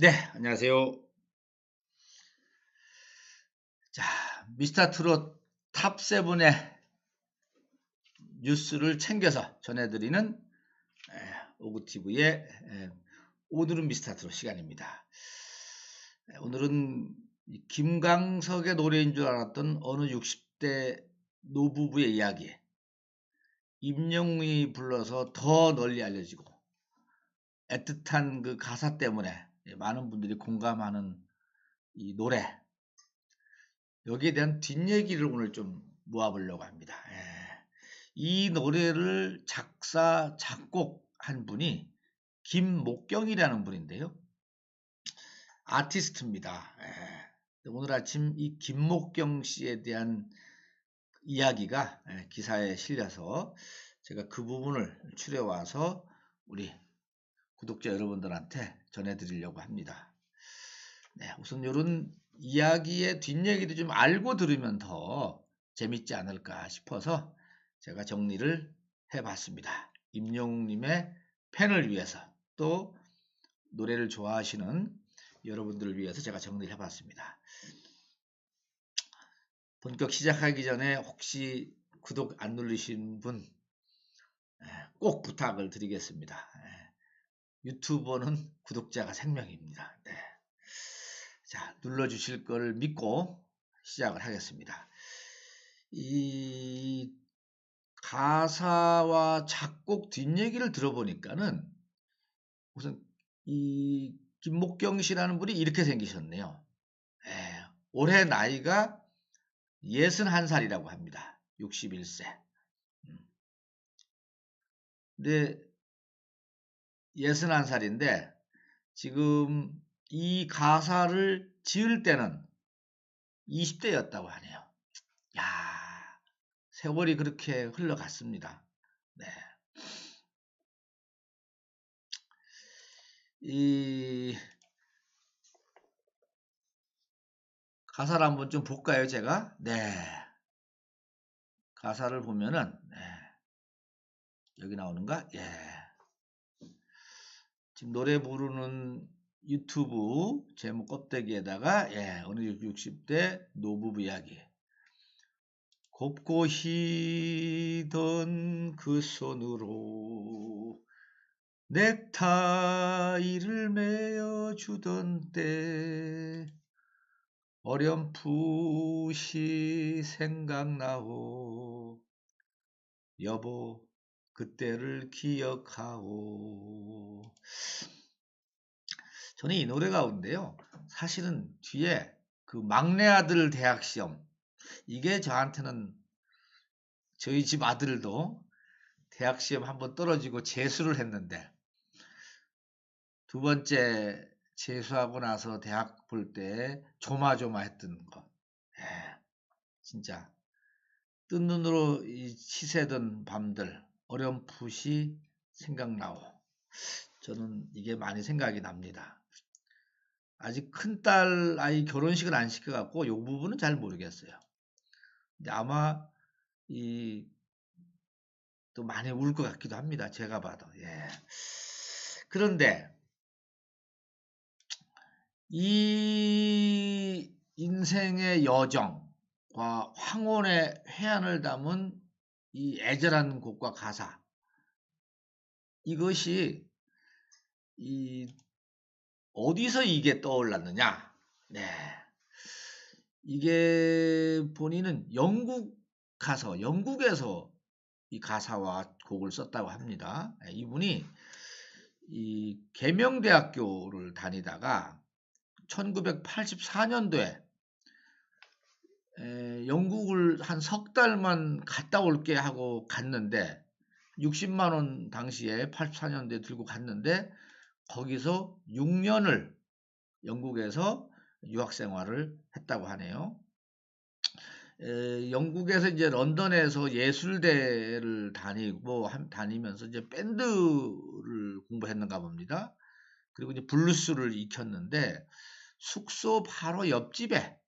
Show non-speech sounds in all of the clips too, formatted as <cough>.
네, 안녕하세요. 자, 미스터 트롯 탑7의 뉴스를 챙겨서 전해드리는 오구TV의 오늘은 미스터 트롯 시간입니다. 오늘은 김광석의 노래인 줄 알았던 어느 60대 노부부의 이야기. 임영웅이 불러서 더 널리 알려지고 애틋한 그 가사 때문에 많은 분들이 공감하는 이 노래 여기에 대한 뒷얘기를 오늘 좀 모아보려고 합니다. 예. 이 노래를 작사 작곡한 분이 김목경이라는 분인데요. 아티스트입니다. 예. 오늘 아침 이 김목경 씨에 대한 이야기가 예, 기사에 실려서 제가 그 부분을 추려와서 우리 구독자 여러분들한테 전해드리려고 합니다. 네, 우선 이런 이야기의 뒷얘기도 좀 알고 들으면 더 재밌지 않을까 싶어서 제가 정리를 해봤습니다. 임영웅님의 팬을 위해서 또 노래를 좋아하시는 여러분들을 위해서 제가 정리를 해봤습니다. 본격 시작하기 전에 혹시 구독 안 누르신 분 꼭 부탁을 드리겠습니다. 유튜버는 구독자가 생명입니다. 네. 자, 눌러주실 걸 믿고 시작을 하겠습니다. 이 가사와 작곡 뒷얘기를 들어보니까는 우선 이 김목경 씨라는 분이 이렇게 생기셨네요. 예, 올해 나이가 61살이라고 합니다. 61세. 음. 근데 61살인데 지금 이 가사를 지을 때는 20대였다고 하네요. 야, 세월이 그렇게 흘러갔습니다. 네. 이 가사를 한번 좀 볼까요, 제가? 네. 가사를 보면은 네. 여기 나오는가? 예. 지금 노래 부르는 유튜브 제목 껍데기에다가 예, 어느 60대 노부부 이야기. 곱고 희던 그 손으로 넥타이를 메어주던 때 어렴풋이 생각나오. 여보 그때를 기억하오. 저는 이 노래 가운데요. 사실은 뒤에 그 막내 아들 대학 시험 이게 저한테는 저희 집 아들도 대학 시험 한번 떨어지고 재수를 했는데 두 번째 재수하고 나서 대학 볼 때 조마조마했던 거. 예, 진짜 뜬 눈으로 치새던 밤들 어렴풋이 생각나오. 저는 이게 많이 생각이 납니다. 아직 큰 딸 아이 결혼식을 안 시켜갖고 이 부분은 잘 모르겠어요. 근데 아마 이 또 많이 울 것 같기도 합니다. 제가 봐도. 예. 그런데 이 인생의 여정과 황혼의 해안을 담은 이 애절한 곡과 가사 이것이 이 어디서 이게 떠올랐느냐? 네. 이게 본인은 영국 가서 영국에서 이 가사와 곡을 썼다고 합니다. 네, 이분이 이 계명대학교를 다니다가 1984년도에 에, 영국을 한 석 달만 갔다 올게 하고 갔는데 60만 원 당시에 84년도에 들고 갔는데 거기서 6년을 영국에서 유학 생활을 했다고 하네요. 에, 영국에서 이제 런던에서 예술대를 다니고 한, 다니면서 이제 밴드를 공부했는가 봅니다. 그리고 이제 블루스를 익혔는데 숙소 바로 옆집에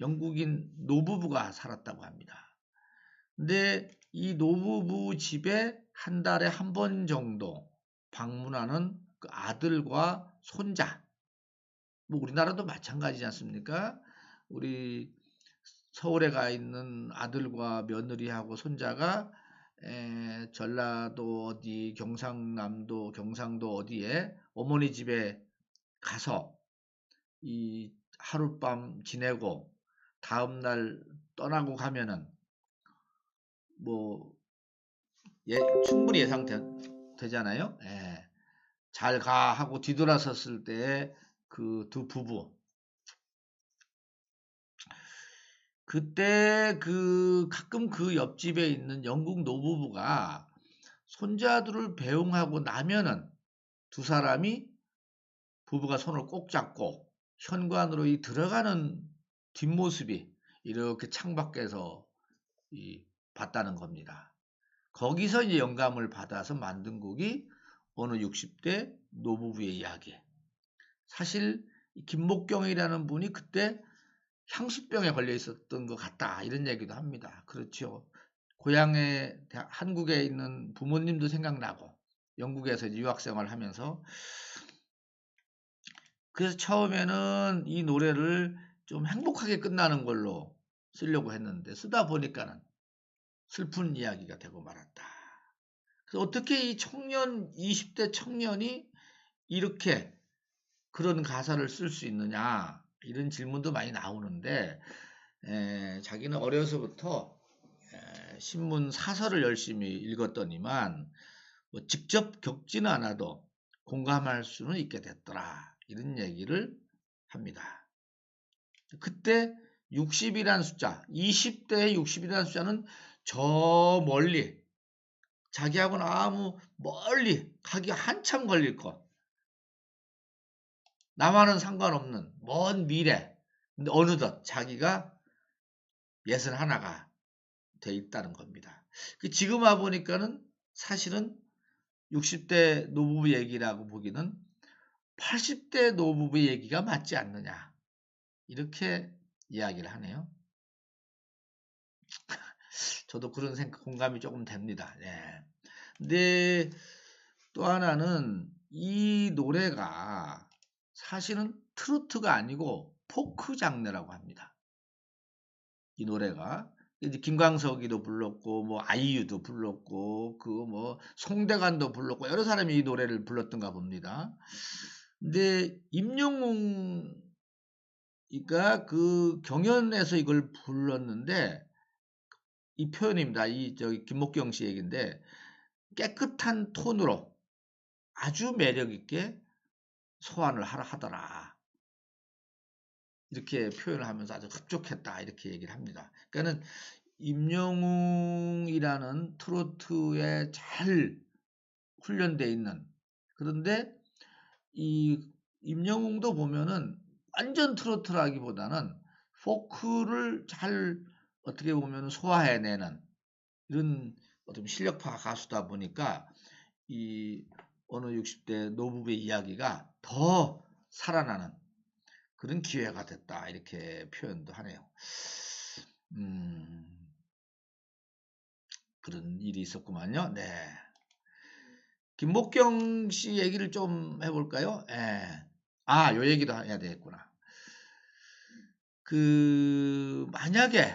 영국인 노부부가 살았다고 합니다. 근데 이 노부부 집에 한 달에 한 번 정도 방문하는 그 아들과 손자 뭐 우리나라도 마찬가지지 않습니까? 우리 서울에 가 있는 아들과 며느리하고 손자가 에, 전라도 어디 경상남도 경상도 어디에 어머니 집에 가서 이 하룻밤 지내고 다음날 떠나고 가면은 뭐 예, 충분히 예상되잖아요. 예, 잘가 하고 뒤돌아섰을 때 그 두 부부 그때 그 가끔 그 옆집에 있는 영국 노부부가 손자들을 배웅하고 나면은 두 사람이 부부가 손을 꼭 잡고 현관으로 이 들어가는 뒷모습이 이렇게 창밖에서 이 봤다는 겁니다. 거기서 이제 영감을 받아서 만든 곡이 어느 60대 노부부의 이야기. 사실 김목경이라는 분이 그때 향수병에 걸려 있었던 것 같다 이런 얘기도 합니다. 그렇죠. 고향에 한국에 있는 부모님도 생각나고 영국에서 유학생활을 하면서 그래서 처음에는 이 노래를 좀 행복하게 끝나는 걸로 쓰려고 했는데 쓰다 보니까는 슬픈 이야기가 되고 말았다. 그래서 어떻게 이 청년 20대 청년이 이렇게 그런 가사를 쓸 수 있느냐 이런 질문도 많이 나오는데 에, 자기는 어려서부터 에, 신문 사설을 열심히 읽었더니만 뭐 직접 겪지는 않아도 공감할 수는 있게 됐더라 이런 얘기를 합니다. 그때 60이라는 숫자, 20대의 60이라는 숫자는 저 멀리 자기하고는 아무 멀리 가기 한참 걸릴 것. 나와는 상관없는 먼 미래. 근데 어느덧 자기가 예술 하나가 돼 있다는 겁니다. 그 지금 와 보니까는 사실은 60대 노부부 얘기라고 보기는 80대 노부부 얘기가 맞지 않느냐. 이렇게 이야기를 하네요. <laughs> 저도 그런 생각, 공감이 조금 됩니다. 네. 근데 또 하나는 이 노래가 사실은 트로트가 아니고 포크 장르라고 합니다. 이 노래가 이제 김광석이도 불렀고 뭐 아이유도 불렀고 그 뭐 송대관도 불렀고 여러 사람이 이 노래를 불렀던가 봅니다. 근데 임영웅 이가 그 경연에서 이걸 불렀는데 이 표현입니다. 이 저기 김목경 씨 얘기인데 깨끗한 톤으로 아주 매력 있게 소환을 하라 하더라. 이렇게 표현을 하면서 아주 흡족했다 이렇게 얘기를 합니다. 그러니까는 임영웅이라는 트로트에 잘 훈련되어 있는 그런데 이 임영웅도 보면은 완전 트로트라기보다는 포크를 잘 어떻게 보면 소화해내는 이런 어떤 실력파 가수다 보니까 이 어느 60대 노부부의 이야기가 더 살아나는 그런 기회가 됐다 이렇게 표현도 하네요. 음, 그런 일이 있었구만요. 네. 김목경 씨 얘기를 좀 해볼까요? 예. 아, 요 얘기도 해야 되겠구나. 그, 만약에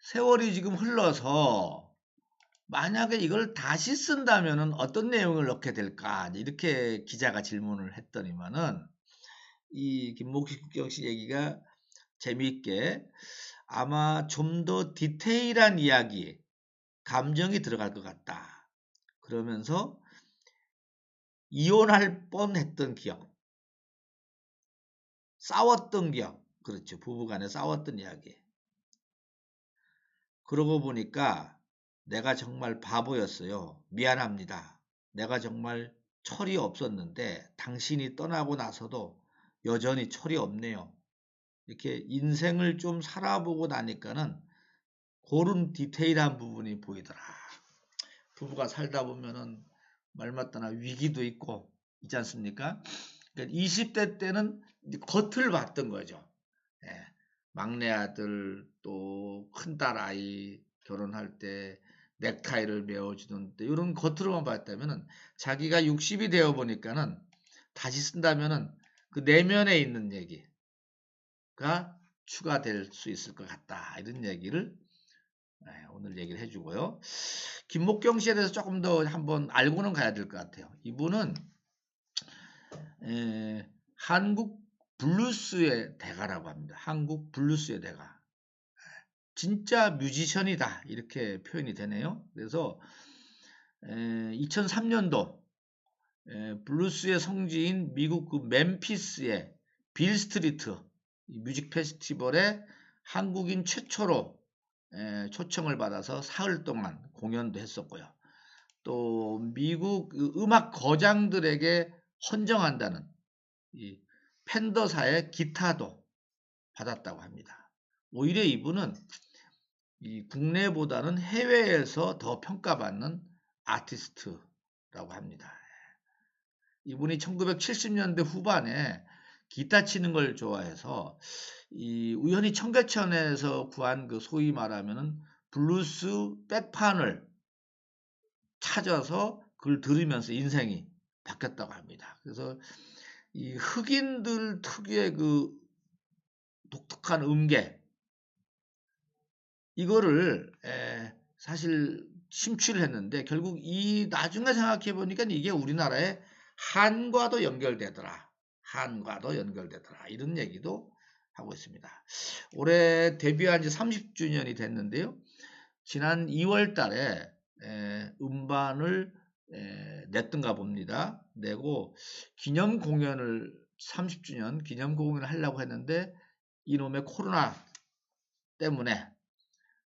세월이 지금 흘러서 만약에 이걸 다시 쓴다면 어떤 내용을 넣게 될까? 이렇게 기자가 질문을 했더니만은 이 김목경 씨 얘기가 재미있게 아마 좀 더 디테일한 이야기, 감정이 들어갈 것 같다. 그러면서 이혼할 뻔했던 기억, 싸웠던 기억, 그렇죠. 부부간에 싸웠던 이야기. 그러고 보니까 내가 정말 바보였어요. 미안합니다. 내가 정말 철이 없었는데 당신이 떠나고 나서도 여전히 철이 없네요. 이렇게 인생을 좀 살아보고 나니까는 그런 디테일한 부분이 보이더라. 부부가 살다 보면은 말맞다나 위기도 있고 있지 않습니까? 그러니까 20대 때는 겉을 봤던 거죠. 예. 막내 아들 또 큰딸 아이 결혼할 때 넥타이를 메어주는 때 이런 겉으로만 봤다면은 자기가 60이 되어 보니까는 다시 쓴다면은 그 내면에 있는 얘기가 추가될 수 있을 것 같다. 이런 얘기를 네, 오늘 얘기를 해주고요. 김목경 씨에 대해서 조금 더 한번 알고는 가야 될 것 같아요. 이분은 에, 한국 블루스의 대가라고 합니다. 한국 블루스의 대가. 진짜 뮤지션이다 이렇게 표현이 되네요. 그래서 에, 2003년도 에, 블루스의 성지인 미국 그 멤피스의 빌 스트리트 뮤직 페스티벌에 한국인 최초로 에, 초청을 받아서 사흘 동안 공연도 했었고요. 또 미국 그 음악 거장들에게 헌정한다는 이 팬더사의 기타도 받았다고 합니다. 오히려 이분은 이 국내보다는 해외에서 더 평가받는 아티스트라고 합니다. 이분이 1970년대 후반에 기타 치는 걸 좋아해서 이 우연히 청계천에서 구한 그 소위 말하면은 블루스 백판을 찾아서 그걸 들으면서 인생이 바뀌었다고 합니다. 그래서 이 흑인들 특유의 그 독특한 음계 이거를 에, 사실 심취를 했는데 결국 이 나중에 생각해 보니까 이게 우리나라의 한과도 연결되더라. 한과도 연결되더라. 이런 얘기도 하고 있습니다. 올해 데뷔한 지 30주년이 됐는데요. 지난 2월 달에 에, 음반을 에, 냈던가 봅니다. 내고 기념 공연을 30주년 기념 공연을 하려고 했는데 이놈의 코로나 때문에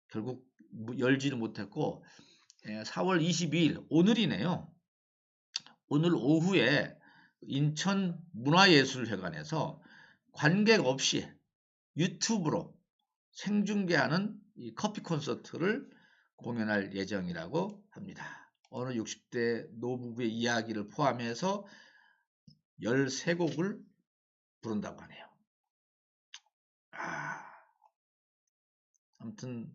결국 열지를 못했고 4월 22일 오늘이네요. 오늘 오후에 인천 문화예술회관에서 관객 없이 유튜브로 생중계하는 커피 콘서트를 공연할 예정이라고 합니다. 어느 60대 노부부의 이야기를 포함해서 13곡을 부른다고 하네요. 아, 아무튼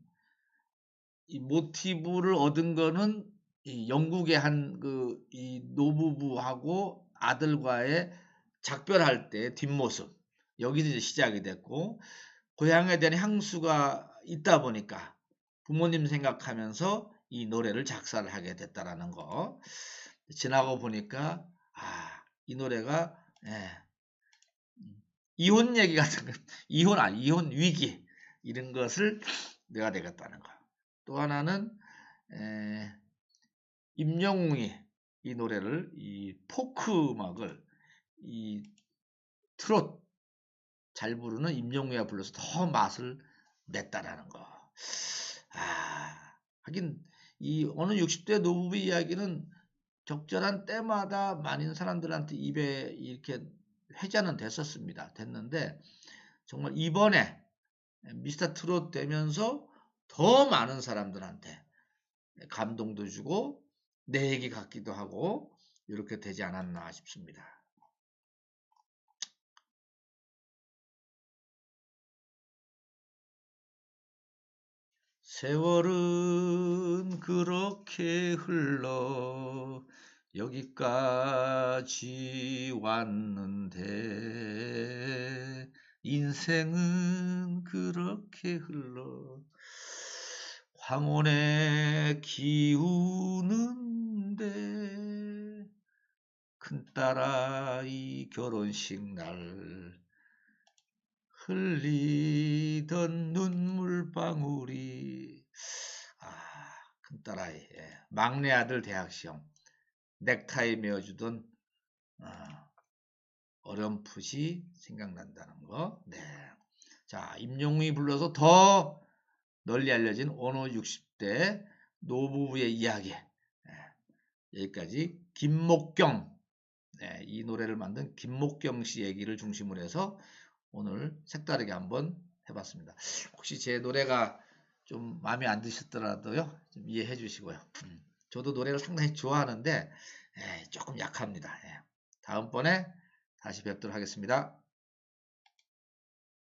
이 모티브를 얻은 거는 이 영국의 한 그 이 노부부하고 아들과의 작별할 때 뒷모습 여기서 이제 시작이 됐고 고향에 대한 향수가 있다 보니까 부모님 생각하면서 이 노래를 작사를 하게 됐다라는 거 지나고 보니까 아 이 노래가 예, 이혼 얘기 같은 거 이혼 아니 이혼 위기 이런 것을 내가 되겠다는 거. 또 하나는 에, 임영웅이 이 노래를 이 포크 음악을 이 트롯 잘 부르는 임영웅이가 불러서 더 맛을 냈다라는 거. 아, 하긴 이 어느 60대 노부부 이야기는 적절한 때마다 많은 사람들한테 입에 이렇게 회자는 됐었습니다. 됐는데 정말 이번에 미스터 트롯 되면서 더 많은 사람들한테 감동도 주고 내 얘기 같기도 하고 이렇게 되지 않았나 싶습니다. 세월은 그렇게 흘러 여기까지 왔는데 인생은 그렇게 흘러 황혼에 기우는데 큰딸아이 결혼식 날 흘리던 눈물방울이 아 큰딸아이 예. 막내 아들 대학시험 넥타이 메어주던 어, 어렴풋이 생각난다는 거. 네. 자, 임영웅이 불러서 더 널리 알려진 어느 60대 노부부의 이야기. 네. 여기까지 김목경 네, 이 노래를 만든 김목경 씨 얘기를 중심으로 해서 오늘 색다르게 한번 해봤습니다. 혹시 제 노래가 좀 마음에 안 드셨더라도요, 좀 이해해 주시고요. 음. 저도 노래를 상당히 좋아하는데 에, 예, 조금 약합니다. 예. 다음번에 다시 뵙도록 하겠습니다.